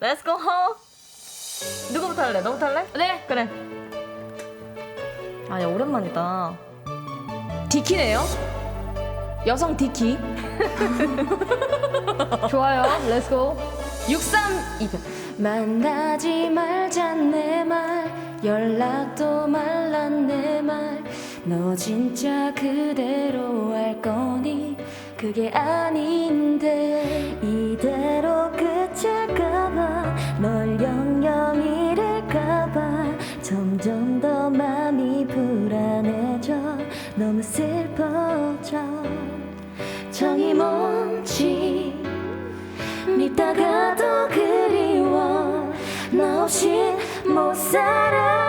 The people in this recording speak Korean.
Let's go home. 누구부터 할래? 너부터 할래? 네. 그래. 아, 야 오랜만이다. 디키네요. 여성 디키. 좋아요. 렛츠고. 6328. 만나지 말자 내말 연락도 말란 내말너 진짜 그대로 할 거니 그게 아닌데 이 점점 더 마음이 불안해져. 너무 슬퍼져. 정이 뭔지 믿다가도 그리워. 나 없이 못 살아